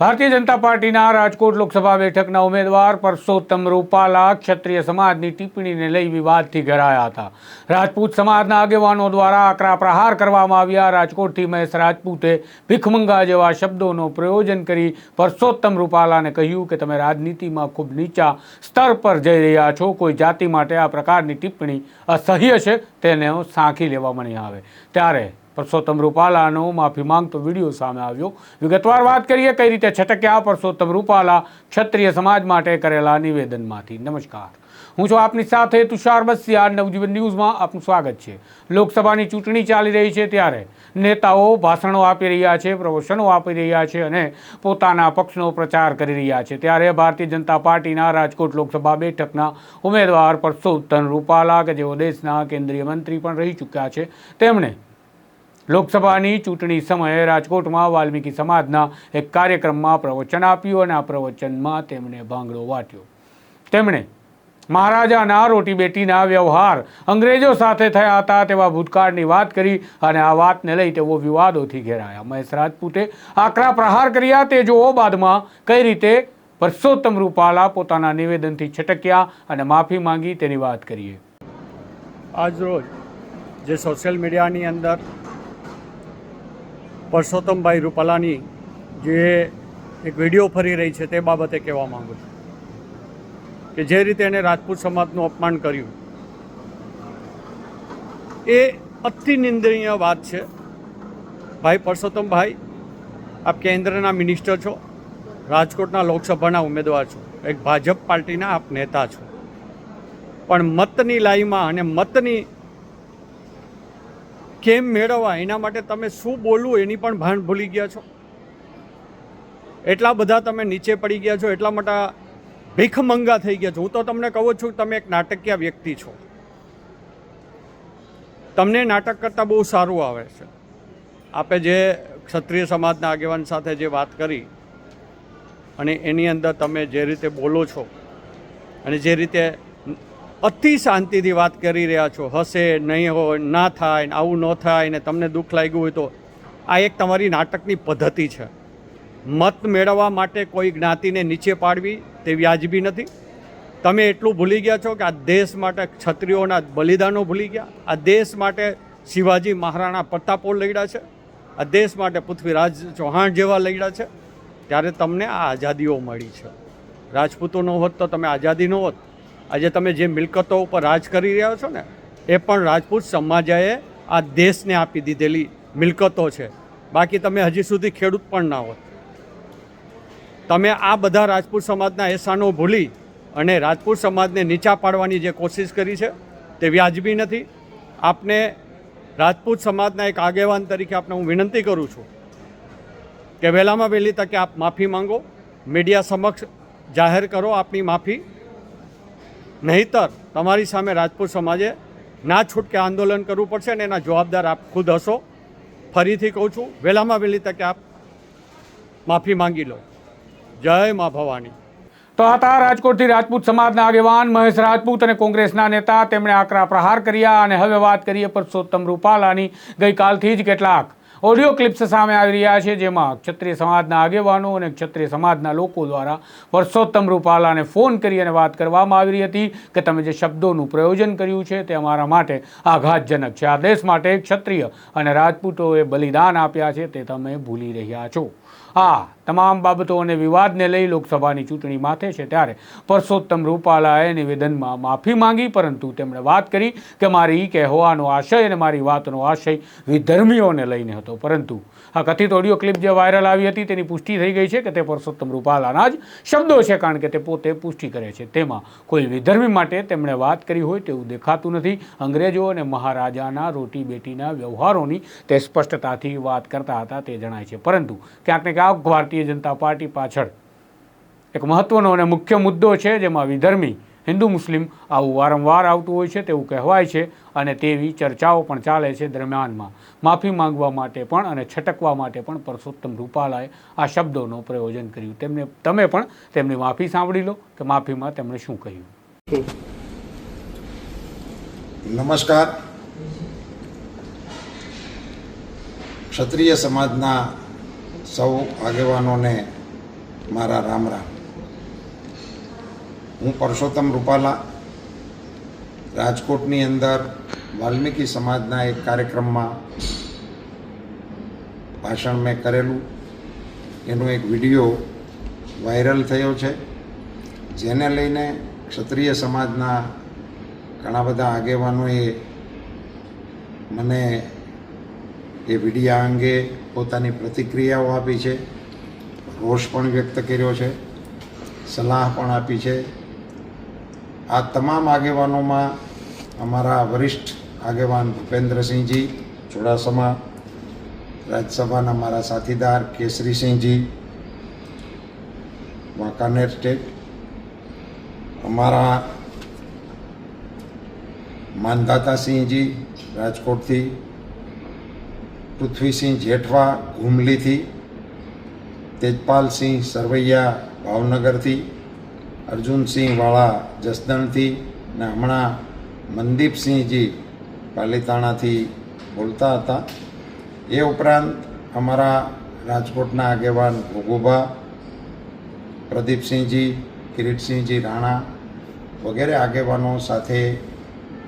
ભારતીય જનતા પાર્ટીના રાજકોટ લોકસભા બેઠકના ઉમેદવાર પરસોત્તમ રૂપાલા ક્ષત્રિય સમાજની ટિપ્પણીને લઈ વિવાદથી ઘેરાયા હતા. રાજપૂત સમાજના આગેવાનો દ્વારા આકરા પ્રહાર કરવામાં આવ્યા. રાજકોટથી મહેશ રાજપૂતે ભીખમંગા જેવા શબ્દોનો પ્રયોજન કરી પરસોત્તમ રૂપાલાને કહ્યું કે, તમે રાજનીતિમાં ખૂબ નીચા સ્તર પર જઈ રહ્યા છો. કોઈ જાતિ માટે આ પ્રકારની ટિપ્પણી અસહ્ય છે. તેને સાંખી લેવામાં નહીં આવે. ત્યારે પરસોત્તમ રૂપાલાનો માફી માંગતો વીડિયો સામે આવ્યો. વિગતવાર વાત કરીએ કઈ રીતે છટક્યા પરસોત્તમ રૂપાલા ક્ષત્રિય સમાજ માટે કરેલા નિવેદનમાંથી. નમસ્કાર. હું છું આપની સાથે તુષાર બસિયા નવજીવન ન્યૂઝમાં આપનું સ્વાગત છે. લોકસભાની ચૂંટણી ચાલી રહી છે ત્યારે નેતાઓ ભાષણો આપી રહ્યા છે, પ્રવચનો આપી રહ્યા છે અને પોતાના પક્ષનો પ્રચાર કરી રહ્યા છે. ત્યારે ભારતીય જનતા પાર્ટીના રાજકોટ લોકસભા બેઠકના ઉમેદવાર પરસોત્તમ રૂપાલા, કે જેઓ દેશના કેન્દ્રીય મંત્રી પણ રહી ચૂક્યા છે, તેમણે લોકસભાની ચૂંટણી સમયે રાજકોટમાં વાલ્મીકી સમાજના એક કાર્યક્રમમાં પ્રવચન આપ્યું અને આ પ્રવચનમાં તેમણે ભાંગડો વાટ્યો. તેમણે મહારાજાના રોટી બેટીના વ્યવહાર અંગ્રેજો સાથે થયા હતા તેવા ભૂતકાળની વાત કરી અને આ વાતને લઈ તેઓ વિવાદોથી ઘેરાયા. મહેશ રાજપૂતે આકરા પ્રહાર કર્યા. તે જોવો બાદમાં કઈ રીતે પરસોત્તમ રૂપાલા પોતાના નિવેદનથી છટક્યા અને માફી માંગી તેની વાત કરીએ. આજરોજ જે સોશિયલ મીડિયાની અંદર પરસોત્તમભાઈ રૂપાલાની જે એક વીડિયો ફરી રહી છે તે બાબતે કહેવા માગું છું કે જે રીતે એણે રાજપૂત સમાજનું અપમાન કર્યું. એ અતિ નિંદનીય વાત છે. ભાઈ પરસોત્તમભાઈ, આપ કેન્દ્રના મિનિસ્ટર છો, રાજકોટના લોકસભાના ઉમેદવાર છો, એક ભાજપ પાર્ટીના આપ નેતા છો. પણ મતની લાઈમાં અને મતની કેમ મેળવવા? એના માટે તમે શું બોલવું એની પણ ભાન ભૂલી ગયા છો. એટલા બધા તમે નીચે પડી ગયા છો, એટલા માટે ભીખમંગા થઈ ગયા છો. હું તો તમને કહું છું, તમે એક નાટકીય વ્યક્તિ છો. તમને નાટક કરતાં બહુ સારું આવે છે. આપે જે ક્ષત્રિય સમાજના આગેવાન સાથે જે વાત કરી, અને એની અંદર તમે જે રીતે બોલો છો, અને જે રીતે અતિ શાંતિથી વાત કરી રહ્યા છો. હશે, નહીં હોય, ના થાય, ને આવું ન થાય, ને તમને દુઃખ લાગ્યું હોય તો આ એક તમારી નાટકની પદ્ધતિ છે. મત મેળવવા માટે કોઈ જ્ઞાતિને નીચે પાડવી તે વ્યાજબી નથી. તમે એટલું ભૂલી ગયા છો કે આ દેશ માટે ક્ષત્રિયોના બલિદાનો ભૂલી ગયા. આ દેશ માટે શિવાજી મહારાણા પ્રતાપો લડ્યા છે. આ દેશ માટે પૃથ્વીરાજ ચૌહાણ જેવા લડ્યા છે. ત્યારે તમને આ આઝાદીઓ મળી છે. રાજપૂતો ન હોત તો તમે આઝાદી ન હોત. આજે તમે જે મિલકતો ઉપર રાજ કરી રહ્યા છો ને, એ પણ રાજપૂત સમાજાએ આ દેશને આપી દીધેલી મિલકતો છે. બાકી તમે હજી સુધી ખેડૂત પણ ના હોત તમે આ બધા રાજપૂત સમાજના એસાનો ભૂલી અને રાજપૂત સમાજને નીચા પાડવાની જે કોશિશ કરી છે, તે વ્યાજબી નથી. આપને રાજપૂત સમાજના એક આગેવાન તરીકે આપને હું વિનંતી કરું છું કે વહેલામાં વહેલી તકે આપ માફી માંગો. મીડિયા સમક્ષ જાહેર કરો આપની માફી. નહીતર તમારી સામે રાજપૂત સમાજે ના છૂટકે આંદોલન કરવું પડશે અને એના જવાબદાર આપ ખુદ હશો. ફરીથી કહું છું વહેલામાં વહેલી તકે આપ માફી માંગી લો. જય મા ભવાની. તો હતા રાજકોટથી રાજપૂત સમાજના આગેવાન મહેશ રાજપૂત અને કોંગ્રેસના નેતા. તેમણે આકરા પ્રહાર કર્યા અને હવે વાત કરીએ પરસોત્તમ રૂપાલાની. ગઈકાલથી જ કેટલાક ઓડિયો ક્લિપ્સ સામે આવી રહ્યા છે, જેમાં ક્ષત્રિય સમાજના આગેવાનો અને ક્ષત્રિય સમાજના લોકો દ્વારા પરસોત્તમ રૂપાલાને ફોન કરી અને વાત કરવામાં આવી રહી હતી કે તમે જે શબ્દોનું પ્રયોજન કર્યું છે તે અમારા માટે આઘાતજનક છે. આ દેશ માટે ક્ષત્રિય અને રાજપૂતોએ બલિદાન આપ્યા છે, તે તમે ભૂલી રહ્યા છો. આ તમામ બાબતો અને વિવાદને લઈ લોકસભાની ચૂંટણી માથે છે ત્યારે પરસોત્તમ રૂપાલાએ નિવેદનમાં માફી માંગી, પરંતુ તેમણે વાત કરી કે મારી કહેવાનો આશય અને મારી વાતનો આશય વિધર્મીઓને લઈને હતો. પરંતુ આ કથિત ઓડિયો ક્લિપ જે વાયરલ આવી હતી તેની પુષ્ટિ થઈ ગઈ છે કે તે પરસોત્તમ રૂપાલાના જ શબ્દો છે, કારણ કે તે પોતે પુષ્ટિ કરે છે. તેમાં કોઈ વિધર્મી માટે તેમણે વાત કરી હોય તેવું દેખાતું નથી. અંગ્રેજો અને મહારાજાના રોટી બેટીના વ્યવહારોની તે સ્પષ્ટતાથી વાત કરતા હતા તે જણાય છે. પરંતુ ક્યાંક ને ક્યાંક ભારતીય જનતા પાર્ટી પાછળ. એક મહત્વનો અને મુખ્ય મુદ્દો છે જેમાં વિધર્મી હિન્દુ મુસ્લિમ આવું વારંવાર આવતું હોય છે તેવું કહેવાય છે અને તેવી ચર્ચાઓ પણ ચાલે છે દરમિયાનમાં. માફી માંગવા માટે પણ અને છટકવા માટે પણ પરસોત્તમ રૂપાલાએ આ શબ્દોનો પ્રયોજન કર્યું. તેમને, તમે પણ તેમની માફી સાંભળી લો કે માફીમાં તેમણે શું કહ્યું? નમસ્કાર. ક્ષત્રિય સમાજના સૌ આગેવાનોને મારા રામ રામ. હું પરસોત્તમ રૂપાલા, રાજકોટની અંદર વાલ્મીકી સમાજના એક કાર્યક્રમમાં ભાષણ મેં કરેલું. એનો એક વીડિયો વાયરલ થયો છે, જેને લઈને ક્ષત્રિય સમાજના ઘણા બધા આગેવાનોએ મને એ વિડીયા અંગે પોતાની પ્રતિક્રિયાઓ આપી છે. રોષ પણ વ્યક્ત કર્યો છે. સલાહ પણ આપી છે. આ તમામ આગેવાનોમાં અમારા વરિષ્ઠ આગેવાન ભૂપેન્દ્રસિંહજી, ચુડાસમા, રાજ્યસભાના મારા સાથીદાર કેસરીસિંહજી, વાંકાનેર સ્ટેટ, અમારા માનદાતાસિંહજી રાજકોટથી પૃથ્વીસિંહ જેઠવા ઘુમલીથી, તેજપાલસિંહ સરવૈયા ભાવનગરથી, અર્જુનસિંહ વાળા જસદણથી ને હમણાં મનદીપસિંહજી પાલીતાણાથી બોલતા હતા. એ ઉપરાંત અમારા રાજકોટના આગેવાન ભોગુભા, પ્રદીપસિંહજી, કિરીટસિંહજી રાણા વગેરે આગેવાનો સાથે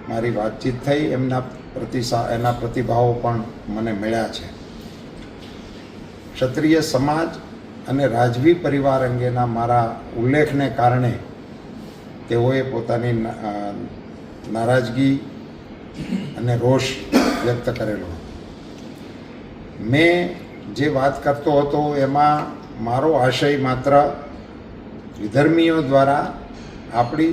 મારી વાતચીત થઈ. એમના પ્રતિસા, એના પ્રતિભાવો પણ મને મળ્યા છે. ક્ષત્રિય સમાજ અને રાજવી પરિવાર અંગેના મારા ઉલ્લેખને કારણે તેઓએ પોતાની નારાજગી અને રોષ વ્યક્ત કરેલો. મેં જે વાત કરતો હતો એમાં મારો આશય માત્ર વિધર્મીઓ દ્વારા આપણી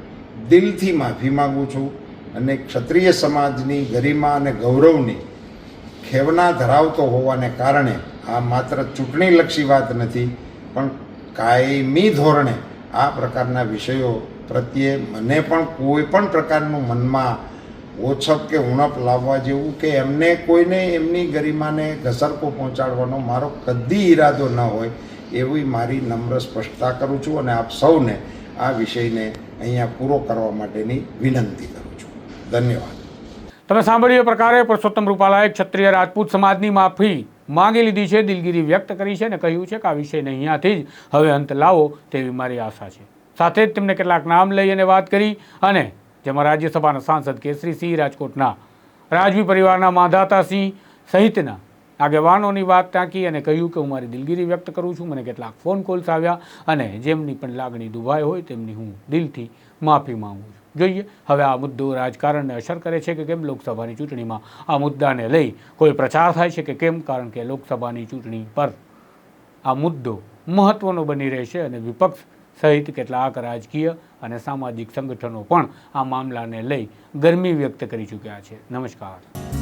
દિલથી માફી માગું છું અને ક્ષત્રિય સમાજની ગરિમા અને ગૌરવની ખેવના ધરાવતો હોવાને કારણે આ માત્ર ચૂંટણીલક્ષી વાત નથી, પણ કાયમી ધોરણે આ પ્રકારના વિષયો પ્રત્યે મને પણ કોઈ પણ પ્રકારનું મનમાં ઓછપ કે ઉણપ લાવવા જેવું કે એમને કોઈને એમની ગરિમાને ઘસરકો પહોંચાડવાનો મારો કદી ઈરાદો ન હોય. એવી મારી નમ્ર સ્પષ્ટતા કરું છું અને આપ સૌને આ વિષયને અહીંયા પૂરો કરવા માટેની વિનંતી કરું છું. ધન્યવાદ. તમે સાંભળ્યું પ્રકારે પુરુષોત્તમ રૂપાલાએ ક્ષત્રિય રાજપૂત સમાજની માફી માંગી લીધી છે, દિલગીરી વ્યક્ત કરી છે અને કહ્યું છે કે આ વિષયને અહીંયાથી જ હવે અંત લાવો તેવી મારી આશા છે. સાથે જ તેમને કેટલાક નામ લઈ અને વાત કરી અને જેમાં રાજ્યસભાના સાંસદ કેસરીસિંહ રાજકોટના રાજવી પરિવારના માંધાતાસિંહ સહિતના આગેવાનોની વાત ટાંકી અને કહ્યું કે હું મારી દિલગીરી વ્યક્ત કરું છું. મને કેટલાક ફોન કોલ્સ આવ્યા અને જેમની પણ લાગણી દુભાઈ હોય તેમની હું દિલથી માફી માંગુ છું. જોઈએ, હવે આ મુદ્દો રાજકારણને અસર કરે છે કે કેમ લોકસભાની ચૂંટણીમાં આ મુદ્દાને લઈ કોઈ પ્રચાર થાય છે કે કેમ? કારણ કે લોકસભાની ચૂંટણી પર આ મુદ્દો મહત્ત્વનો બની રહેશે અને વિપક્ષ સહિત કેટલાક રાજકીય અને સામાજિક સંગઠનો પણ આ મામલાને લઈ ગરમી વ્યક્ત કરી ચૂક્યા છે. નમસ્કાર.